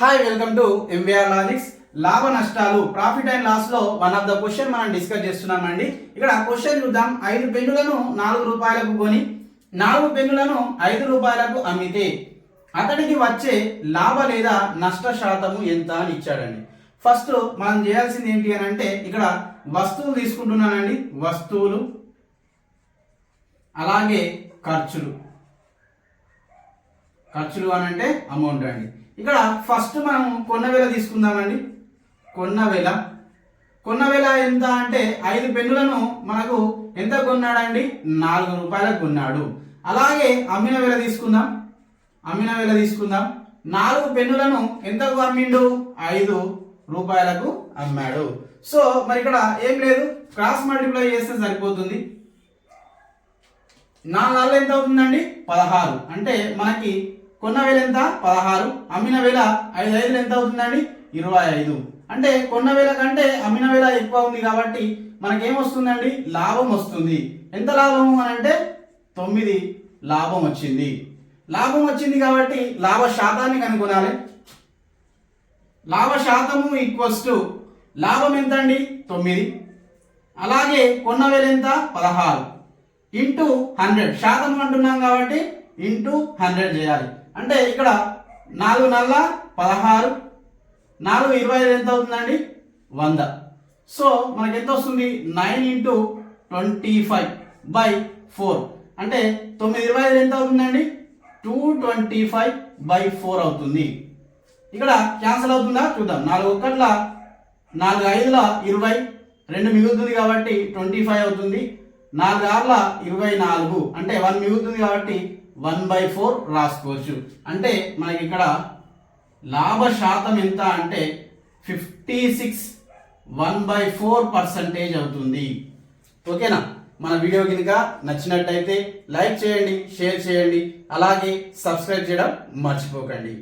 Hi welcome to MVR logics లాభ నష్టాలు profit and లాస్లో వన్ ఆఫ్ ద క్వశ్చన్ మనం డిస్కస్ చేస్తున్నామండి. ఇక్కడ క్వశ్చన్ చూద్దాం. ఐదు పెన్నులను నాలుగు రూపాయలకు కొని నాలుగు పెన్నులను ఐదు రూపాయలకు అమ్మితే అతడికి వచ్చే లాభ లేదా నష్ట శాతము ఎంత అని ఇచ్చాడండి. ఫస్ట్ మనం చేయాల్సింది ఏంటి అని అంటే ఇక్కడ వస్తువులు తీసుకుంటున్నానండి. వస్తువులు అలాగే ఖర్చులు. ఖర్చులు అని అంటే అమౌంట్ అండి. ఇక్కడ ఫస్ట్ మనం కొన్న వేల తీసుకుందామండి. కొన్న వేల కొన్న వేల ఎంత అంటే ఐదు పెన్నులను మనకు ఎంత కొన్నాడండి? నాలుగు రూపాయలకు కొన్నాడు. అలాగే అమ్మిన వేల తీసుకుందాం. అమ్మిన వేల తీసుకుందాం. నాలుగు పెన్నులను ఎంతకు అమ్మిండు? ఐదు రూపాయలకు అమ్మాడు. సో మరి ఇక్కడ ఏం లేదు. క్రాస్ మల్టిప్లై చేస్తే సరిపోతుంది. నాలుగు నాలుగు ఎంత అవుతుందండి? పదహారు. అంటే మనకి కొన్న వేల ఎంత? పదహారు. అమ్మిన వేల ఐదు. ఐదులు ఎంత అవుతుందండి? ఇరవై ఐదు. అంటే కొన్న వేల కంటే అమ్మిన వేల ఎక్కువ ఉంది కాబట్టి మనకేమొస్తుందండి లాభం వస్తుంది. ఎంత లాభము అని అంటే తొమ్మిది లాభం వచ్చింది. లాభం వచ్చింది కాబట్టి లాభ శాతాన్ని కనుగొనాలి. లాభ శాతము ఈక్వల్స్ టు లాభం ఎంత అండి తొమ్మిది. అలాగే కొన్న వేల ఎంత? పదహారు. Into hundred. శాతం అంటున్నాం కాబట్టి ఇంటూ హండ్రెడ్ చేయాలి. అంటే ఇక్కడ నాలుగు నల్ల పదహారు. నాలుగు ఇరవై ఐదు ఎంత అవుతుందండి? వంద. సో మనకి ఎంత వస్తుంది? Nine into twenty five by four. అంటే తొమ్మిది ఇరవై ఐదు ఎంత అవుతుందండి? Two twenty five by four అవుతుంది. ఇక్కడ క్యాన్సిల్ అవుతుందా? చూద్దాం. నాలుగు ఒక్కట్ల నాలుగు ఐదుల ఇరవై. రెండు మిగులుతుంది కాబట్టి ట్వంటీ ఫైవ్ అవుతుంది. నాలుగు ఆరుల ఇరవై నాలుగు. అంటే వన్ మిగులుతుంది కాబట్టి వన్ బై ఫోర్ రాసుకోవచ్చు. అంటే మనకి ఇక్కడ లాభ శాతం ఎంత అంటే fifty six one by four percentage అవుతుంది. ఓకేనా? మన వీడియో కనుక నచ్చినట్టయితే లైక్ చేయండి షేర్ చేయండి అలాగే సబ్స్క్రైబ్ చేయడం మర్చిపోకండి.